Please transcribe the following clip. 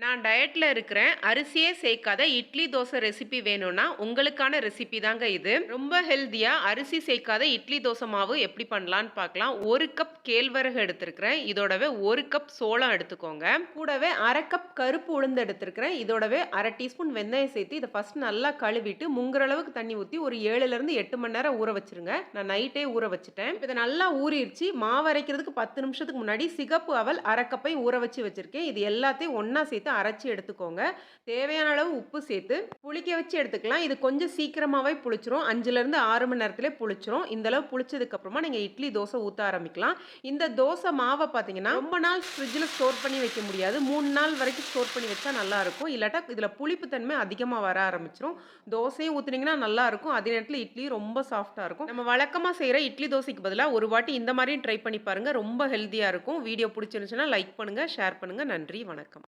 நான் டயட்டில் இருக்கிறேன். அரிசியே சேர்க்காத. இட்லி தோசை ரெசிபி வேணும்னா உங்களுக்கான ரெசிபி தாங்க இது. ரொம்ப ஹெல்த்தியாக அரிசி சேர்க்காத இட்லி தோசை மாவு எப்படி பண்ணலான்னு பார்க்கலாம். ஒரு கப் கேழ்வரகு எடுத்திருக்கிறேன். இதோடவே ஒரு கப் சோளம் எடுத்துக்கோங்க. கூடவே அரை கப் கருப்பு உளுந்து எடுத்திருக்கிறேன். இதோடவே அரை டீஸ்பூன் வெந்தயம் சேர்த்து இதை ஃபஸ்ட் நல்லா கழுவிட்டு முங்குற அளவுக்கு தண்ணி ஊற்றி ஒரு ஏழுலேருந்து எட்டு மணி நேரம் ஊற வச்சுருங்க. நான் நைட்டே ஊற வச்சுட்டேன். இதை நல்லா ஊறிடுச்சு. மாவு அரைக்கிறதுக்கு பத்து நிமிஷத்துக்கு முன்னாடி சிகப்பு அவல் அரை கப்பை ஊற வச்சு வச்சுருக்கேன். இது எல்லாத்தையும் ஒன்றா சேர்த்து அரைச்சி எடுத்துக்கோங்க. தேவையான அளவு உப்பு சேர்த்து புளிக்க வச்சு எடுத்துக்கலாம். இது கொஞ்சம் சீக்கிரமாகவே புளிச்சிரும். அஞ்சுலேருந்து ஆறு மணி நேரத்திலே புளிச்சிரும். இந்தளவு புளிச்சதுக்கப்புறமா நீங்கள் இட்லி தோசை ஊற்ற ஆரம்பிக்கலாம். இந்த தோசை மாவை பார்த்தீங்கன்னா ரொம்ப நாள் ஃப்ரிட்ஜில் ஸ்டோர் பண்ணி வைக்க முடியாது. மூணு நாள் வரைக்கும் ஸ்டோர் பண்ணி வச்சா நல்லாயிருக்கும் இல்லாட்டா இதில் புளிப்பு தன்மை அதிகமாக வர ஆரம்பிச்சிரும். தோசையும் ஊற்றுனீங்கன்னா நல்லாயிருக்கும் அதே நேரத்தில் இட்லி ரொம்ப சாஃப்டாக இருக்கும். நம்ம வழக்கமாக செய்கிற இட்லி தோசைக்கு பதிலாக ஒரு வாட்டி இந்த மாதிரியும் ட்ரை பண்ணி பாருங்கள் ரொம்ப ஹெல்த்தியாக இருக்கும். வீடியோ பிடிச்சிருந்துச்சுன்னா லைக் பண்ணுங்கள் ஷேர் பண்ணுங்கள் நன்றி வணக்கம்.